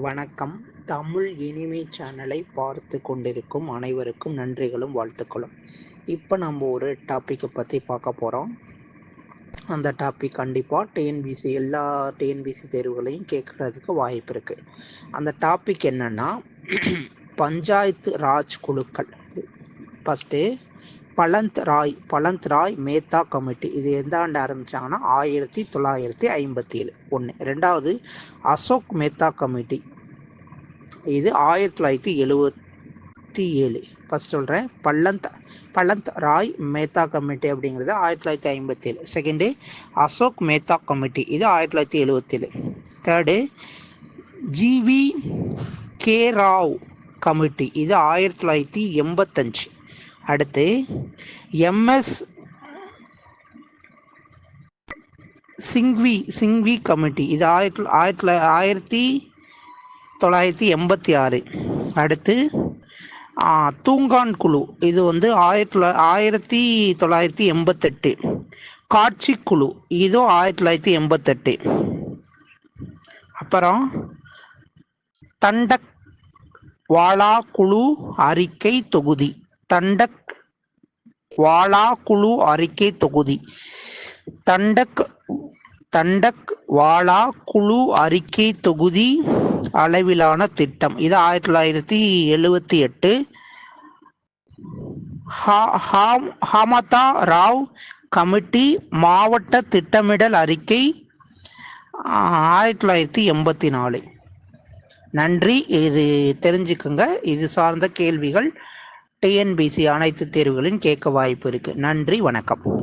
வணக்கம். தமிழ் இனிமை சேனலை பார்த்து கொண்டிருக்கும் அனைவருக்கும் நன்றிகளும் வாழ்த்துக்களும். இப்போ நம்ம ஒரு டாப்பிக்கை பற்றி பார்க்க போகிறோம் அந்த டாபிக் கண்டிப்பாக டிஎன்பிசி எல்லா டிஎன்பிசி தேர்வுகளையும் கேட்குறதுக்கு வாய்ப்பு இருக்குது அந்த டாபிக் என்னென்னா பஞ்சாயத்து ராஜ் குழுக்கள். First Balwant Rai Balwant Rai Mehta committee. இது எந்த ஆண்டு ஆரம்பித்தாங்கன்னா ஆயிரத்தி தொள்ளாயிரத்தி ஐம்பத்தி ஏழு. ஒன்று ரெண்டாவது அசோக் மேத்தா கமிட்டி. இது ஆயிரத்தி தொள்ளாயிரத்தி எழுபத்தி ஏழு. ஃபஸ்ட் சொல்கிறேன் பல்லந்த் பலந்த் ராய் மேத்தா கமிட்டி அப்படிங்கிறது ஆயிரத்தி தொள்ளாயிரத்தி ஐம்பத்தி ஏழு. Second Ashok Mehta committee. இது ஆயிரத்தி தொள்ளாயிரத்தி எழுபத்தேழு third G V K Rao committee. இது ஆயிரத்தி தொள்ளாயிரத்தி எண்பத்தஞ்சு. அடுத்து எம்எஸ் சிங்வி சிங்வி கமிட்டி. இது ஆயிரத்தி ஆயிரத்தி ஆயிரத்தி தொள்ளாயிரத்தி எண்பத்தி ஆறு. அடுத்து தூங்கான் குழு. இது வந்து ஆயிரத்தி ஆயிரத்தி தொள்ளாயிரத்தி எண்பத்தெட்டு. காட்சி குழு. இதுவும் ஆயிரத்தி தொள்ளாயிரத்தி எண்பத்தெட்டு. அப்புறம் தண்டக் வாழா குழு அறிக்கை தொகுதி. தண்டக் வாலா குழு அறிக்கை தொகுதி. தண்டக் தண்டக் வாலா குழு அறிக்கை தொகுதி அளவிலான திட்டம். இது ஆயிரத்தி தொள்ளாயிரத்தி எழுவத்தி எட்டு. ஹாமதா ராவ் கமிட்டி மாவட்ட திட்டமிடல் அறிக்கை ஆயிரத்தி தொள்ளாயிரத்தி எண்பத்தி நாலு. நன்றி. இது தெரிஞ்சுக்குங்க. இது சார்ந்த கேள்விகள். டிஎன்பிசி அனைத்து தேர்வுகளின் கேட்க வாய்ப்பு இருக்குது நன்றி வணக்கம்.